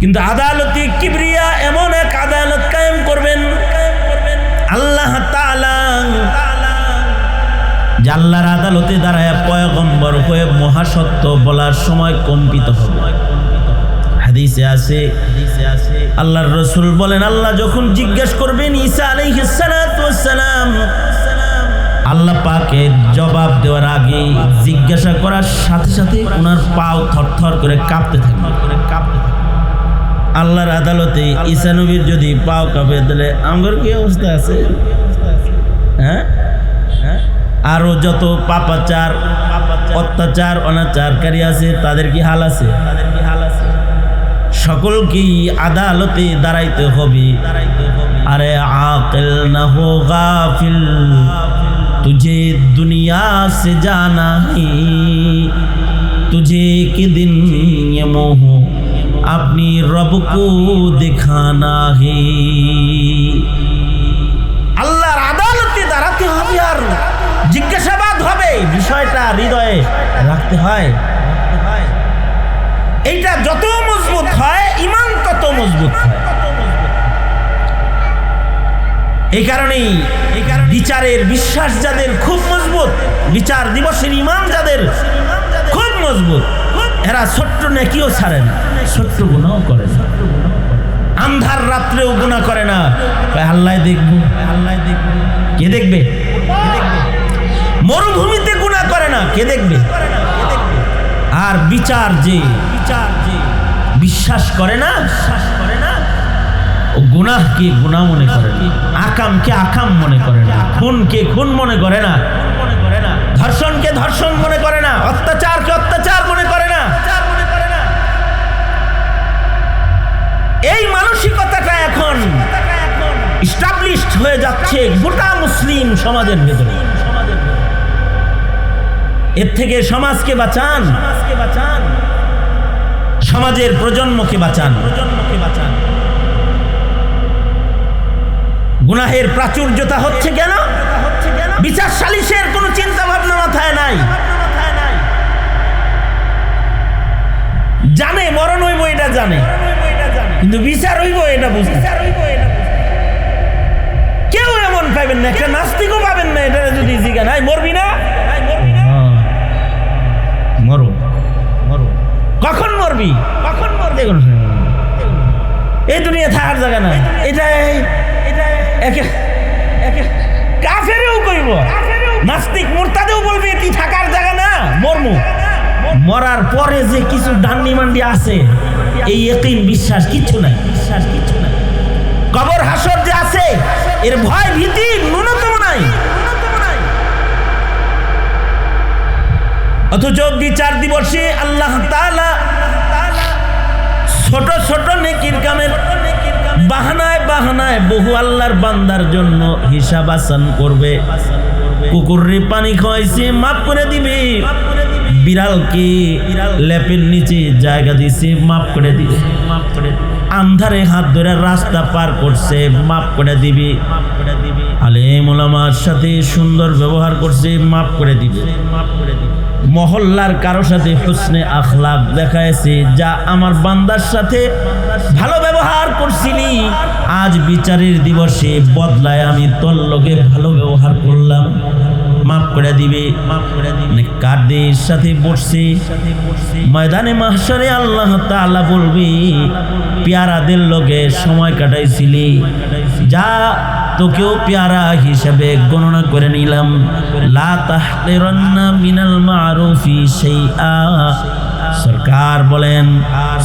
কিন্তু আদালতি কিবরিয়া এমন এক আদালত কায়েম করবেন। আল্লাহ আল্লাহর আদালতে দাঁড়ায় পয়গম্বর হয়ে মহাসত্য বলার সময় কম্পিত হাদিসে আছে, আল্লাহর রসুল বলেন, আল্লাহ যখন জিজ্ঞেস করবেন, ঈসা আলাইহিস সালাতু ওয়াস আল্লাহ পাকে জবাব দেওয়ার আগে জিজ্ঞাসা করার সাথে সাথে ওনার পাও থরথর করে কাঁপতে থাকবে কাঁপতে থাকবে আল্লাহর আদালতে ঈশানবীর যদি পাও কাঁপে তাহলে আমার কি অবস্থা আছে? হ্যাঁ? হ্যাঁ? আরও যত পাপাচার, অত্যাচার, অনাচারকারী আছে, তাদের কি হাল আছে? সকলকেই আদালতে দাঁড়াইতে হবে। আরে আকেল না হো গাফিল, তুঝে দুনিয়া সে জানা হি তুঝে কি দিন মোহ अपनी रब को दिखाना है আল্লাহর আদালতে দাঁড়াতে হবে আর জিজ্ঞাসাবাদ হবে বিষয়টা হৃদয়ে রাখতে হয় এইটা যত মজবুত হয় ইমান তত মজবুত হয় এই কারণেই বিচারের বিশ্বাস যাদের খুব মজবুত বিচার দিবসের ইমান যাদের খুব মজবুত এরা ছোট্ট নেকিও ছাড়ে না। ছোট্ট গুণাও করে না। আন্ধার রাত্রেও গুণা করে না। আল্লাহ দেখব। আল্লাহ দেখব। কে দেখবে? মরুভূমিতে গুণা করে না। কে দেখবে? আর বিচার যে বিচার যে বিশ্বাস করে না বিশ্বাস করে না ও গুনাহকে গুনাহ মনে করে না। আকামকে আকাম মনে করে না। খুনকে খুন মনে করে না। ধর্ষণকে ধর্ষণ মনে করে না। অত্যাচারকে অত্যাচার এই মানসিকতাটা এখন স্টাবলিশড হয়ে যাচ্ছে গোটা মুসলিম সমাজের ভেতরে। এর থেকে সমাজকে বাঁচান। সমাজকে বাঁচান সমাজের প্রজন্মকে বাঁচান। প্রজন্মকে বাঁচান গুনাহের প্রাচুর্যতা হচ্ছে কেন? বিচার সালিশের কোনো চিন্তা ভাবনা মাথায় নাই। জানে, মরণ হইব এটা জানে। কিন্তু বিচার হইব এটা বুঝতে কেউ এমন পাবেন না একটা নাস্তিকও পাবেন না এটা যদি জিজ্ঞান হাই মরবি না? মরো মরো কখন মরবি? কখন মরবি? এই দুনিয়া থাকার জায়গা না। এটাই একে একে কাফেরেও কইব। নাস্তিক মুরতাদেও বলবে এটি থাকার জায়গা না মরমু। মরার পরে যে কিছু ডান্ডি মান্ডি আছে এই একই বিশ্বাস কিচ্ছু নাই। বিশ্বাস কিচ্ছু নাই। কবর হাসর যে আছে, এর ভয় ভীতি ন্যূনতম নাই। অথচ বিচার দিবসে আল্লাহ তাআলা ছোট ছোট নেকির কামের বাহানায় বাহানায় বহু আল্লাহর বান্দার জন্য হিসাব আসান করবে। কুকুরে পানি খাওয়াইছে মাফ করে দিবে। বিড়ালকে লেপের নিচে জায়গা দিছে মাফ করে দিবে মাফ করে আন্ধারে হাত ধরে রাস্তা পার করছে মাফ করে দিবে। আলেম ওলামার সাথে সুন্দর ব্যবহার করছে মাফ করে দিবে মাফ করে দিবে। মহল্লার কারও সাথে হুসনে আখলাক দেখাইছে, যা আমার বান্দার সাথে ভালো ব্যবহার করছিলি। আজ বিচারের দিবসে বদলায় আমি তোর লোকে ভালো ব্যবহার করলাম। মাফ করে দিবে। দিবে। কাদের সাথে বসছে? ময়দানে মাহসারে আল্লাহ তাআলা বলবি পেয়ারাদের লোকে সময় কাটাইছিলি। যা তোকেও পেয়ারা হিসাবে গণনা করে নিলাম। লা তাহকিরান্না মিনাল মারুফি শাইআ। সরকার বলেন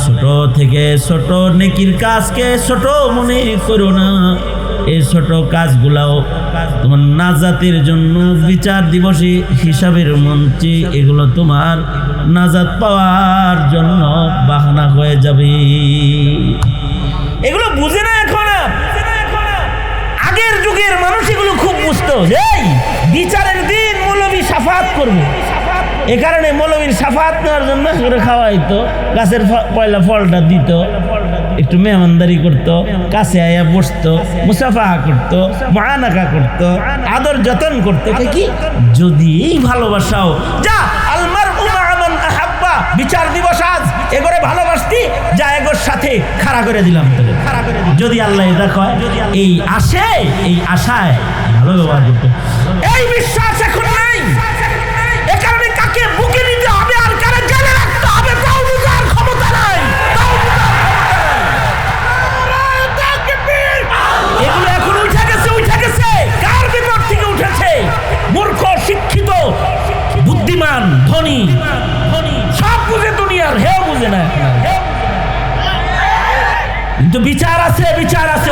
ছোট থেকে ছোট নেকির কাজকে ছোট মনে করো না। এই ছোট কাজগুলাও তোমার নাজাতের জন্য বিচার দিবসে হিসাবের মঞ্চে এগুলো তোমার নাজাত পাওয়ার জন্য বাহানা হয়ে যাবে। এগুলো বুঝে না এখন? আগের যুগের মানুষ এগুলো খুব বুঝতো। যে বিচারের দিন মৌলবী সাফাত করবে। এ কারণে মৌলবীর সাফাত নেওয়ার জন্য করে খাওয়াইতো। গাছের পয়লা ফলটা দিত। একটু মেহমানদারি করতো, কাছে আয়া বসতো, মুসাফা করতো, মানাকা করতো, আদর যতন করতো। কে? যদি এই ভালোবাসাও। যা আলমার উমা আমান আহাব্বা। বিচার দিবস আজ। এগোরে ভালোবাসতি, যা এগোর সাথে খাড়া করে দিলাম খাড়া করে যদি আল্লাহ এটা কয়, এই আসে এই আশায় ভালো ব্যবহার করতে। এই বিশ্বাস এখন নাই। কিন্তু বিচার আছে বিচার আছে।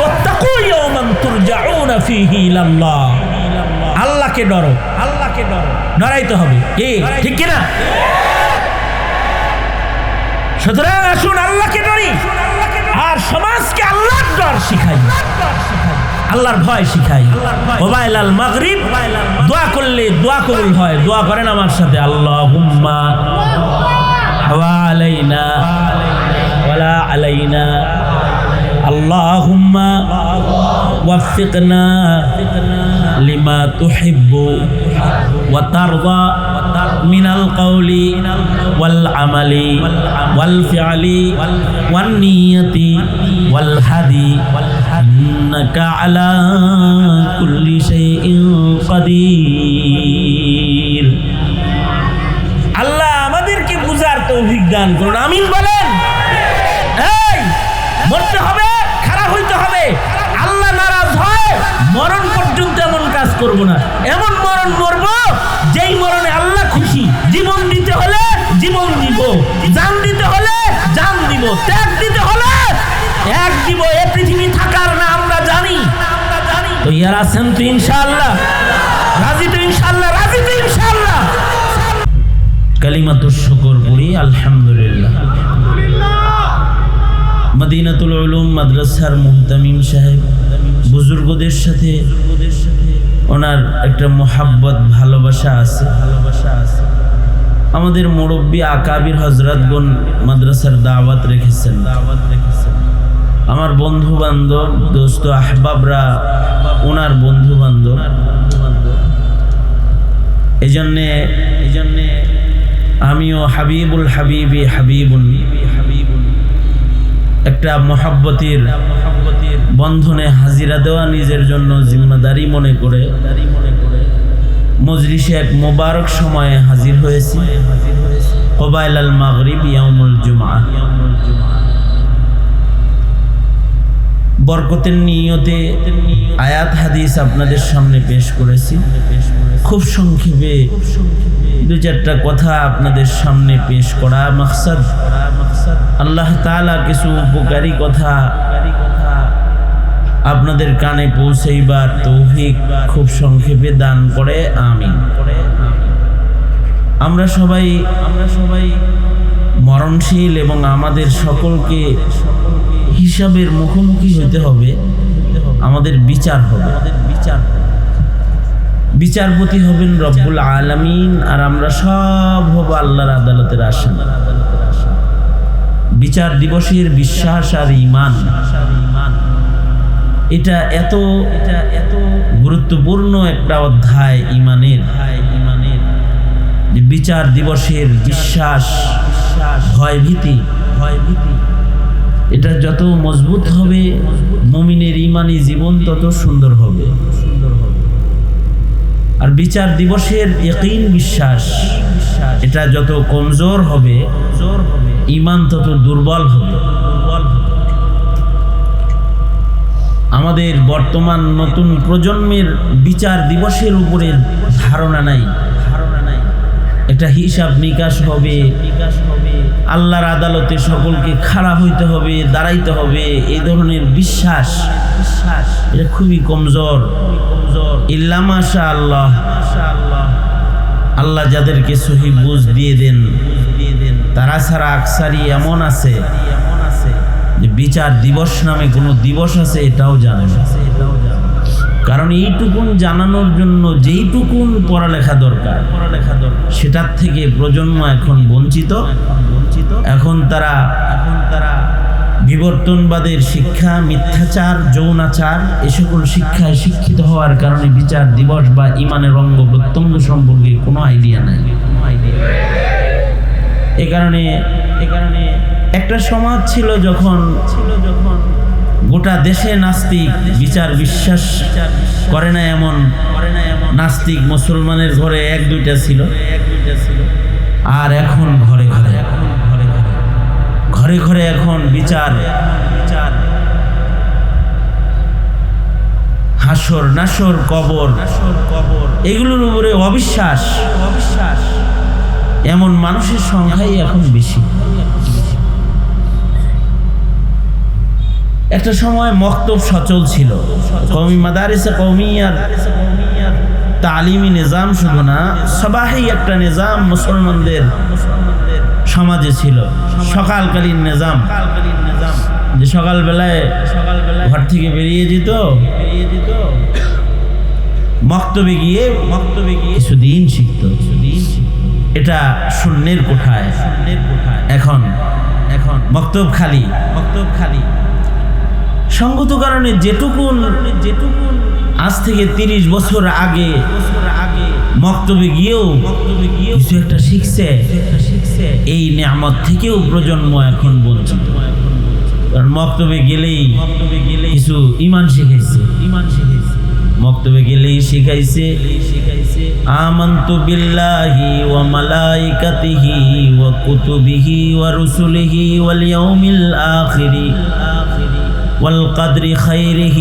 আল্লাহকে ডরো। আল্লাহকে ডরো। ডরাইতে হবে। ঠিক কি না সুতরাং আসুন আল্লাহকে ডরি। আর সমাজকে আল্লাহর ডর শিখাই। আল্লাহর ভয় শিখাই। মোবাইল আল মাগরিব, দোয়া করলে দোয়া কবুল হয়। দোয়া করেন আমার সাথে আল্লাহ হুম্মা হাওয়া আলাইনা আলাইনা আল্লাহুম্মা ওয়াফিকনা লিমা তুহিব্বু ওয়া তারদা মিনাল কাউলি ওয়াল আমালি ওয়াল ফিআলি ওয়ান নিয়তি ওয়াল হাদি ইন্নাকা আলা কুল্লি শাইইন কাদির আল্লাহ আমাদেরকে বুঝার তৌফিক দান করুন। আমিন বলেন। এই, মরতে হবে। হইতে আল্লাহ নারাজ হয়, মরণ পর্যন্ত এমন কাজ করব না। এমন মরণ মরব, যেই মরণে আল্লাহ খুশি। জীবন দিতে হলে জীবন দিব, জান দিতে হলে জান দিব, ত্যাগ দিতে হলে এক দিব। এ পৃথিবী থাকার না, আমরা জানি। তো ইয়ার আছেন তো ইনশাআল্লাহ? রাজি তো ইনশাআল্লাহ, রাজি তো ইনশাআল্লাহ। কালিমাতুর শুকর পড়ি আলহামদুলিল্লাহ। মদিনাতুল উলুম মাদ্রাসার মুহতামিম সাহেব, বুজুর্গদের সাথে ওনার একটা মোহাব্বত, ভালোবাসা আছে। ভালোবাসা আছে আমাদের মুরব্বী আকাবির হজরতগণ মাদ্রাসার দাওয়াত রেখেছেন। দাওয়াত রেখেছেন আমার বন্ধু বান্ধব দোস্ত আহবাবরা, ওনার বন্ধু বান্ধব এই জন্যে এই জন্যে আমিও হাবিবুল হাবিবি হাবিবুল একটা মহাব্বতির বন্ধনে হাজিরা দেওয়া নিজের জন্য জিম্মাদারি মনে করে মজলিসে এক মোবারক সময়ে হাজির হয়েছি। কবাইল আল মাগরিব ইয়ামুল জুমা বরকতের নিয়তে আয়াত হাদিস আপনাদের সামনে পেশ করেছি। খুব সংক্ষেপে দু চারটা কথা আপনাদের সামনে পেশ করা মাকসাদ। আল্লাহ তাআলা কিছু উপকারী কথা আপনাদের কানে পৌঁছেইবার তৌফিক খুব সংক্ষেপে দান করে, আমিন। আমরা সবাই আমরা সবাই মরণশীল এবং আমাদের সকলকে হিসাবের মুখোমুখি হতে হবে, আমাদের বিচার হবে। বিচার বিচারপতি হবেন রব্বুল আলামিন, আর আমরা সব হব আল্লাহর আদালতের আসামি। বিচার দিবসের বিশ্বাস আর ইমান এটা এত এটা এত গুরুত্বপূর্ণ একটা অধ্যায় ইমানের ইমানের বিচার দিবসের বিশ্বাস, ভয়ভীতি ভয়ভীতি এটা যত মজবুত হবে, মমিনের ইমানি জীবন তত সুন্দর হবে। আর বিচার দিবসের একইন বিশ্বাস, এটা যত কমজোর হবে, ইমান তত দুর্বল হবে। আমাদের বর্তমান নতুন প্রজন্মের বিচার দিবসের উপরে ধারণা নাই। এটা হিসাব নিকাশ হবে। আল্লাহর আদালতে সকলকে খারাপ হইতে হবে, দাঁড়াইতে হবে এই ধরনের বিশ্বাস। বিশ্বাস এটা খুবই কমজোর। ইল্লামাশা আল্লাহ আল্লাহ যাদেরকে সহি বুঝ দিয়ে দেন, তারা ছাড়া আকসারি এমন আছে বিচার দিবস নামে কোনো দিবস আছে, এটাও জানে না। কারণ এইটুকুন জানানোর জন্য যেইটুকুন পড়ালেখা দরকার পড়ালেখা দরকার সেটার থেকে প্রজন্ম এখন বঞ্চিত। বঞ্চিত এখন তারা এখন তারা বিবর্তনবাদের শিক্ষা, মিথ্যাচার, যৌনাচার, এ সকল শিক্ষায় শিক্ষিত হওয়ার কারণে বিচার দিবস বা ইমানের অঙ্গ প্রত্যঙ্গ সম্পর্কে কোনো আইডিয়া নাই। এ কারণে এ কারণে একটা সমাজ ছিল যখন ছিল যখন গোটা দেশে নাস্তিক বিচার বিশ্বাস করে না এমন নাস্তিক মুসলমানের ঘরে এক দুইটা ছিল। আর এখন ঘরে ঘরে এখন ঘরে ঘরে ঘরে ঘরে এখন বিচার বিচার হাসর নাসর কবর কবর এগুলোর উপরে অবিশ্বাস অবিশ্বাস। এমন মানুষের সংখ্যাই এখন বেশি। একটা সময় মক্তব সচল ছিল। কৌমি মাদারিসে কৌমিয়ার তালিমি নিজাম শুধু না সবাই একটা নিজাম মুসলমানদের সমাজে ছিল। সকালকালীন নিজাম। যে সকালবেলায় ঘর থেকে বেরিয়ে যেত, মক্তবে গিয়ে মক্তবে গিয়ে কিছুদিন শিখতো। এটা শূন্যের কোঠায়। শূন্যের কোঠায় এখন এখন মক্তব খালি মক্তব খালি। সঙ্গত কারণে যেটুকুন যেটুকুন আজ থেকে তিরিশ বছর আগে মক্তবে গিয়েও কিছু একটা শিখছে। এই নিয়ামত থেকেও প্রজন্ম এখন বঞ্চিত। কারণ মক্তবে গেলেই কিছু ইমান শিখাইছে। ইমান শিখাইছে মক্তবে গেলেই শিখাইছে শিখাইছে, আমান্তু বিল্লাহি ওয়া মালাইকাতিহি ওয়া কুতুবিহি ওয়া রুসুলিহি ওয়াল ইয়াউমিল আখিরি। والقدر خيره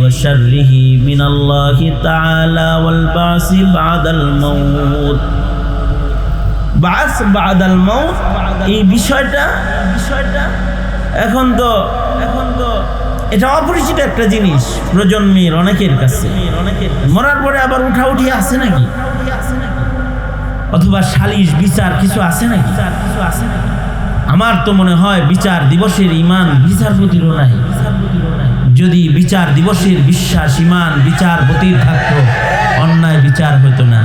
وشره من الله تعالى والبعث بعد الموت বাস বাদাল মৌত এই বিষয়টা বিষয়টা এখন তো এখন তো এটা অপরিচিত একটা জিনিস প্রজন্মের অনেকের কাছে অনেকের মরার পরে আবার উঠা উঠি আছে নাকি অথবা সালিশ বিচার কিছু আছে নাকি কিছু আছে নাকি আমার তো মনে হয় বিচার দিবসের ইমান বিচারপতিরও নাই যদি বিচার দিবসের বিশ্বাস, ইমান বিচারপতির থাকতো, অন্যায় বিচার হতো না।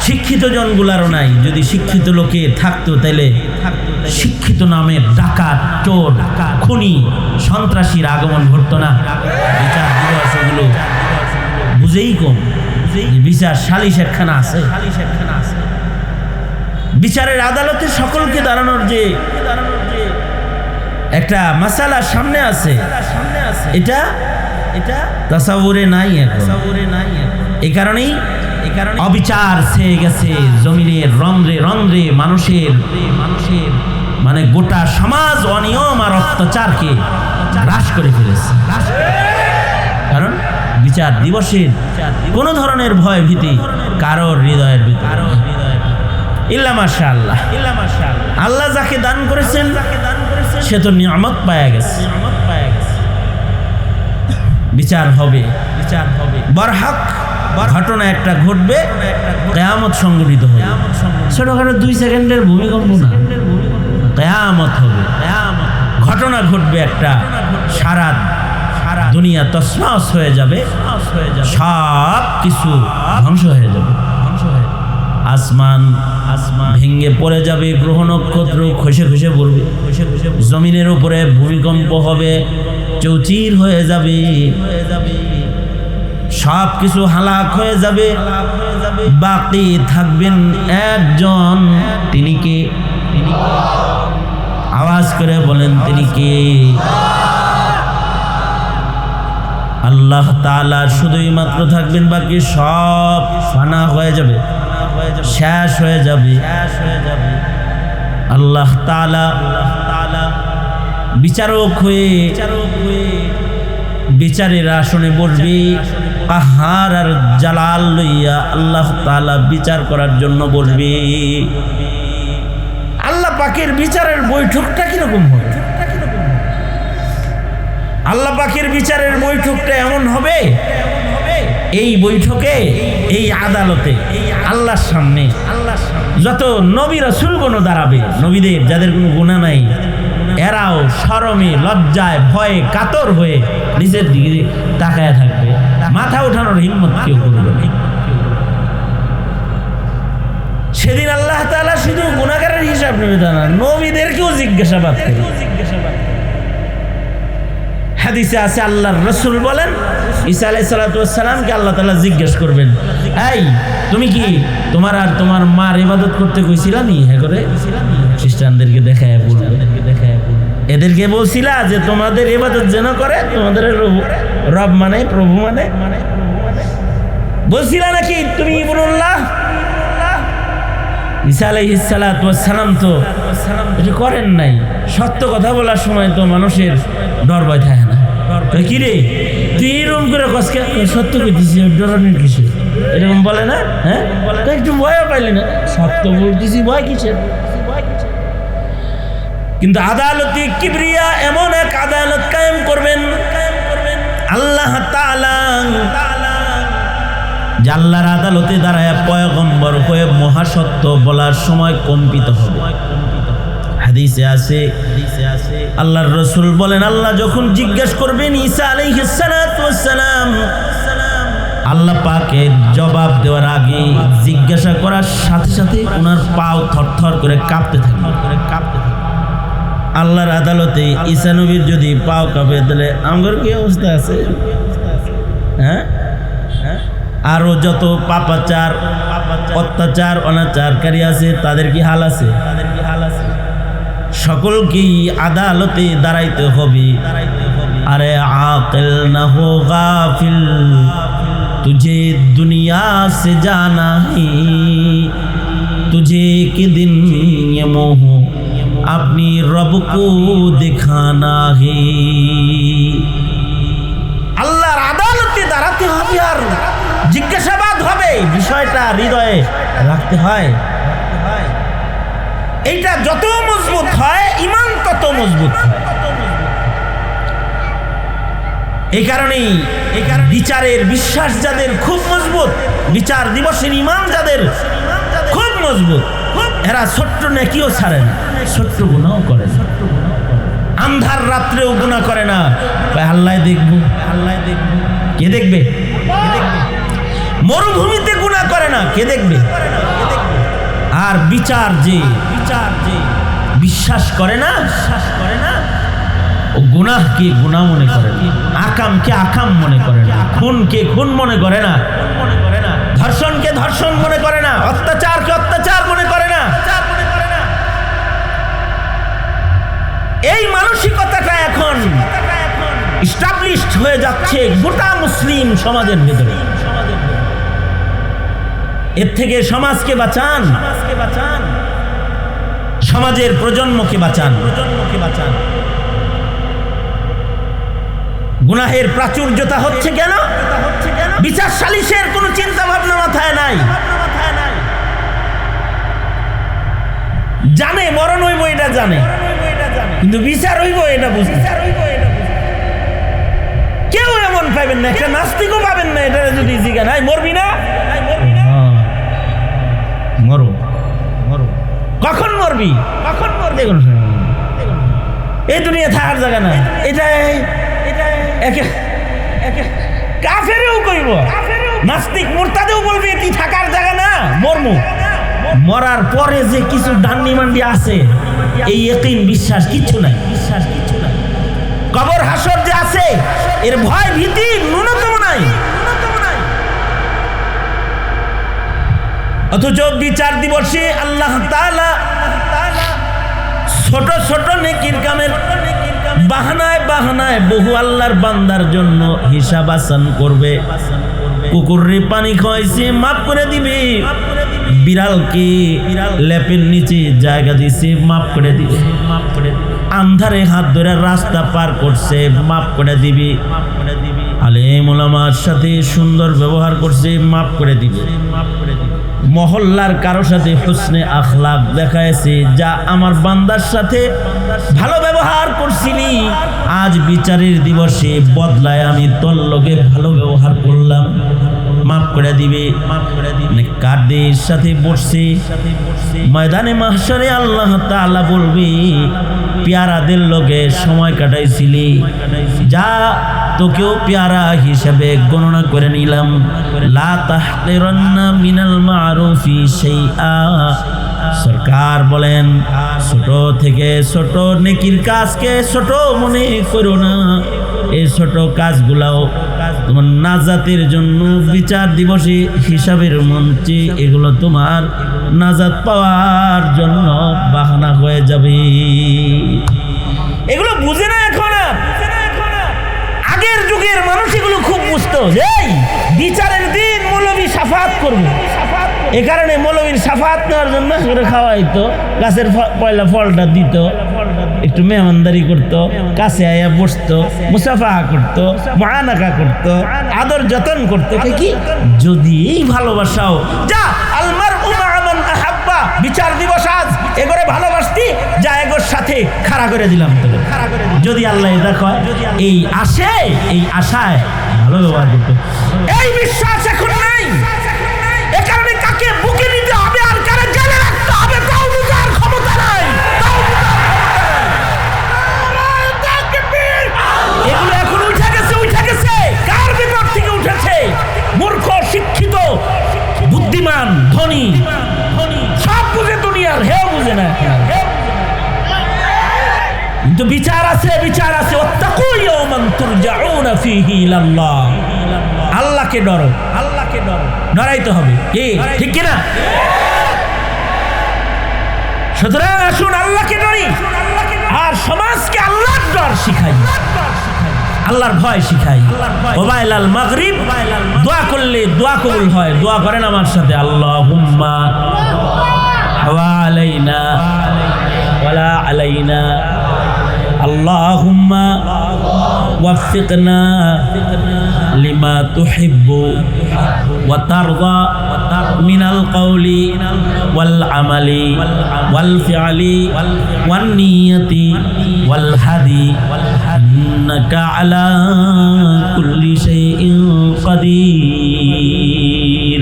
শিক্ষিত জনগুলারও নাই, যদি শিক্ষিত লোকে থাকতো তাহলে শিক্ষিত নামে ডাকাত, চোর, খুনি, সন্ত্রাসীর আগমন ঘটতো না। বিচার দিবস এগুলো বুঝেই কম। বিচার সালিশ একখানা আছে। বিচারের আদালতে সকলকে দাঁড়ানোর যে একটা মাসালা সামনে আছে। এটা? এটা? তাসাউরে নাই এখন। এই কারণেই অবিচার ছেয়ে গেছে জমিনের রন্ধ্রে রন্ধ্রে মানুষের। মানুষের। মানে গোটা সমাজ অনিয়ম আর অত্যাচারকে হ্রাস করে ফেলেছে। কারণ বিচার দিবসের কোন ধরনের ভয় ভীতি কারোর হৃদয়ের ভিতরে কারোর হৃদয়ের ইল্লা মাশা আল্লাহ ইল্লা মাশা আল্লাহ যাকে দান করেছেন সে তো নিয়ামত পায়া গেছে। বিচার হবে বিচার হবে। বরহাক ঘটনা একটা ঘটবে কেয়ামত সংগঠিত হবে। ছোটখাটো দুই সেকেন্ডের ভূমিকম্প না। কেয়ামত হবে। ঘটনা ঘটবে একটা সারা সারা দুনিয়া তসমাস হয়ে যাবে। সব কিছু ধ্বংস হয়ে যাবে। ধ্বংস হয়ে যাবে। আসমান ভেঙে পড়ে যাবে, গ্রহ নক্ষত্র খসে খসে পড়বে। জমিনের উপরে ভূমিকম্প হবে, চৌচির হয়ে যাবে। সব কিছু হালাক হয়ে যাবে। বাকি থাকবেন একজন। তিনি কে? আওয়াজ করে বলেন, তিনি কে? আল্লাহ তালা শুধুই মাত্র থাকবেন, বাকি সব ফানা হয়ে যাবে। শেষ হয়ে যাবে। আল্লাহ তালা বিচারক হয়ে বিচারের আসনে বসবে। পাহার আর জালাল লইয়া আল্লাহ তালা বিচার করার জন্য বসবে। আল্লাহ পাকের বিচারের বৈঠকটা কীরকম হবে? আল্লাহ পাকের বিচারের বৈঠকটা এমন হবে এই বৈঠকে, এই আদালতে, আল্লাহর সামনে, যত নবী রসুলগণ দাঁড়াবে, নবীদের যাদের কোনো গুণা নাই, এরাও সরমে, লজ্জায়, ভয়ে কাতর হয়ে নিজের দিকে তাকায় থাকবে। মাথা ওঠানোর হিম্মত কেউ করবে সেদিন আল্লাহ তালা শুধু গুণাগারের হিসাব নেবে তা না নবীদেরকেও জিজ্ঞাসাবাদ করবে। হাদিসে আছে, আল্লাহর রসুল বলেন, ঈসা আলাই সালাতামকে আল্লাহ তালা জিজ্ঞেস করবেন, এই, তুমি কি তোমার আর তোমার মার ইবাদত করতে কইছিলা নি? হ্যাঁ করে, খ্রিস্টানদেরকে দেখায় বলবে। দেখায় এদেরকে বলছিলা যে, তোমাদের ইবাদত যেন করে, তোমাদের রব- মানে প্রভু মানে। বলছিলা নাকি, তুমি ইবনুল্লাহ? ঈসা আলাইহিস সালাম তো এটা করেন নাই। সত্য কথা বলার সময় তো মানুষের ডর ভয় থাকে না। কি রে? তুই এরকম করে ডরানোর কিছু এরকম বলে না? হ্যাঁ? একটু ভয়ও পাইলে না? সত্য বলতেছি, ভয় কিন্তু আদালতে কিবরিয়া এমন এক আদালত কায়েম করবেন, আল্লাহ আল্লাহর আদালতে দাঁড়ায় পয়গম্বর হয়ে মহাসত্য বলার সময় কম্পিত হবে। হাদিসে আছে, আল্লাহর রসুল বলেন, আল্লাহ যখন জিজ্ঞেস করবেন, ঈসা আলাইহিস সালাম, আল্লাহ পাকে জবাব দেওয়ার আগে জিজ্ঞাসা করার সাথে সাথে ওনার পাও থরথর করে কাঁপতে থাকে। করে কাঁপতে থাকে আল্লাহর আদালতে ঈসা নবীর যদি পাও কাঁপে, তাহলে আমার কি অবস্থা আছে? হ্যাঁ হ্যাঁ? আরও যত পাপাচার, অত্যাচার, অনাচারকারী আছে, তাদের কি হাল আছে? সকলকেই আদালতে দাঁড়াইতে হবে আরে আকেল না হো গাফিল तुझे दुनिया से जाना है तुझे के दिन ये मोह अपनी रब को दिखाना है আল্লাহর আদালতে দাঁড়াতে হবে আর জিজ্ঞাসাবাদ হবে বিষয়টা হৃদয়ে রাখতে হয় এইটা যত মজবুত হয় ইমান তত মজবুত হয়। এই কারণেই বিচারের বিশ্বাস যাদের খুব মজবুত বিচার দিবসের ইমান যাদের খুব মজবুত এরা ছোট্ট নেকিও ছাড়ে না। ছোট্ট গুণাও করে আন্ধার রাত্রেও গুণা করে না। আল্লাহ দেখব। আল্লাহ দেখব কে দেখবে। কে দেখবে? মরুভূমিতে গুণা করে না। কে দেখবে? আর বিচার যে বিশ্বাস করে না? বিশ্বাস করে না? ও মনে করে আকাম মনে করে না? খুন মনে করে না মনে করে না? ধর্ষণ মনে করে না? অত্যাচার মনে করে না? এই মানসিকতাটা এখন স্টাবলিশড হয়ে যাচ্ছে গোটা মুসলিম সমাজের ভেতরে। এর থেকে সমাজকে বাঁচান সমাজকে বাঁচান। সমাজের প্রজন্মকে বাঁচান। প্রজন্মকে বাঁচান। গুনাহের প্রাচুর্যতা হচ্ছে কেন? বিচার সালিশের কোনো চিন্তা ভাবনা মাথায় নাই। জানে, মরণ হইব এটা জানে। কিন্তু বিচার হইব এটা বুঝতে। কেউ এমন পাবেন না, একটা নাস্তিকও পাবেন না এটা যদি জিজ্ঞাসা মরবি না মরো মরো কখন মরবি? কখন মরবি। এই দুনিয়া থাকার জায়গা না। এটা এটা একে একে কাফেরেও কইব। নাস্তিক মোরতাদেও বলবে, এটি থাকার জায়গা না, মরমু। মরার পরে যে কিছু ডান্ডি মান্ডি আছে, এই একই বিশ্বাস কিচ্ছু নাই বিশ্বাস কিচ্ছু নাই। কবর হাসর যে আছে, এর ভয় ভীতি ন্যূনতম অথচ বিচার দিবসে আল্লাহ ছোট ছোট নেকির কামের বাহানায় বাহানায় বহু আল্লাহর বান্দার জন্য হিসাব আসান করবে। কুকুরে পানি খাওয়াইছে, মাফ করে দিবে। বিড়ালকে লেপের নিচে জায়গা দিছে, মাফ করে দিবে। মাফ করে আন্ধারে হাত ধরে রাস্তা পার করছে, মাফ করে দিবি। মাফ করে দিবি আলেম ওলামার সাথে সুন্দর ব্যবহার করছে মাফ করে দিবে মাফ করে দিবে। মহল্লার কারোর সাথে হুসনে আখলাক দেখাইছে, যা আমার বান্দার সাথে ভালো ব্যবহার করছিলি। আজ বিচারের দিবসে বদলায় আমি তোর লগে ভালো ব্যবহার করলাম। মাফ করে দিবে। করে দিবে কাদের সাথে বসছে? ময়দানে মাহশরে আল্লাহ তাআলা বলবে, পেয়ারাদের লগে সময় কাটাইছিলি। যা তোকেও পেয়ারা হিসাবে গণনা করে নিলাম। লা তাহকিরান্না মিনাল মারুফি শাইআ? সরকার বলেন, ছোট থেকে ছোট নেকির কাজকে ছোট মনে করো না। এই ছোট কাজগুলাও তোমার নাজাতের জন্য বিচার দিবসে হিসাবের মঞ্চে এগুলো তোমার নাজাত পাওয়ার জন্য বাহানা হয়ে যাবে। এগুলো বুঝে না এখন আগের যুগের মানুষ এগুলো খুব বুঝতো। যে বিচারের দিন মৌলবী সাফাত করবে। এ কারণে মৌলবীর সাফাত নেওয়ার জন্য করে খাওয়াইতো। গাছের পয়লা ফলটা দিত। একটু মেহমানদারি করতো, কাছে আয়া বসতো মুসাফা করতো মহানাকা করতো, আদর যতন করতো। কি? যদি এই ভালোবাসাও। যা আলমার উমা আমান আহাব্বা। বিচার দিবস আজ। এগোরে ভালোবাসতি, যা এগোর সাথে খাড়া করে দিলাম তোকে। যদি আল্লাহ দেখো, এই আসে এই আশায় ভালো ব্যবহার করতো। এই বিশ্বাস কিন্তু বিচার আছে বিচার আছে। আল্লাহকে ডরো আল্লাহকে ডরো। ডরাইতে হবে। ঠিক কি না সুতরাং আসুন আল্লাহকে ডরি। আর সমাজকে আল্লাহর ডর শিখাই। আল্লাহর ভয় শিখাই। আল মাগরিব দোয়া করলে দোয়া কবুল হয়। দোয়া করেন আমার সাথে। আল্লাহ হুম্মা হাওয়া আলাইনা। وفقنا لما تحب وترضى من القول والعمل والفعل والنية والهدي إنك على كل شيء قدير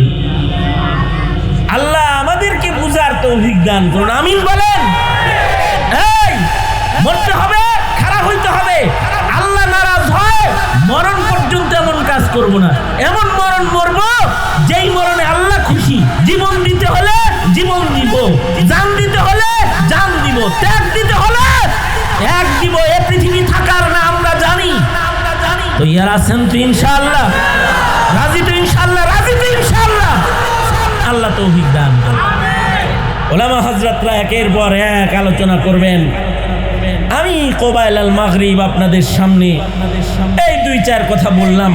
আল্লাহ আমাদেরকে বুঝার তৌফিক দান করুন আমিন বলেন করব না। এমন মরণ মরব, যেই মরণে আল্লাহ খুশি। জীবন দিতে হলে জীবন দিব। জান দিতে হলে জান দিব। ত্যাগ দিতে হলে এক দিব। এ পৃথিবী থাকার না, আমরা জানি। তো ইয়ার আছেন তো ইনশাআল্লাহ? রাজি তো ইনশাআল্লাহ? রাজি তো ইনশাআল্লাহ? আল্লাহ তৌফিক দান ওলামা হজরতরা একের পর এক আলোচনা করবেন। আমি কোবাইল আল মাগরিব আপনাদের সামনে এই দুই চার কথা বললাম।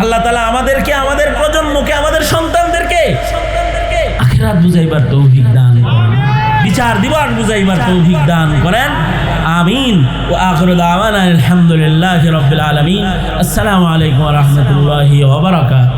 আল্লাহ তালা আমাদেরকে, আমাদের প্রজন্মকে, আমাদের সন্তানদেরকে আখেরাত বুঝাইবার তৌফিক দান বিচার দিবার বুঝাইবার তৌফিক দান করেন। আমিন। ও আখর আলহামদুলিল্লাহ রবিল আলমিন। আসসালামু আলাইকুম রহমতুল্লাহ ওবরাকাত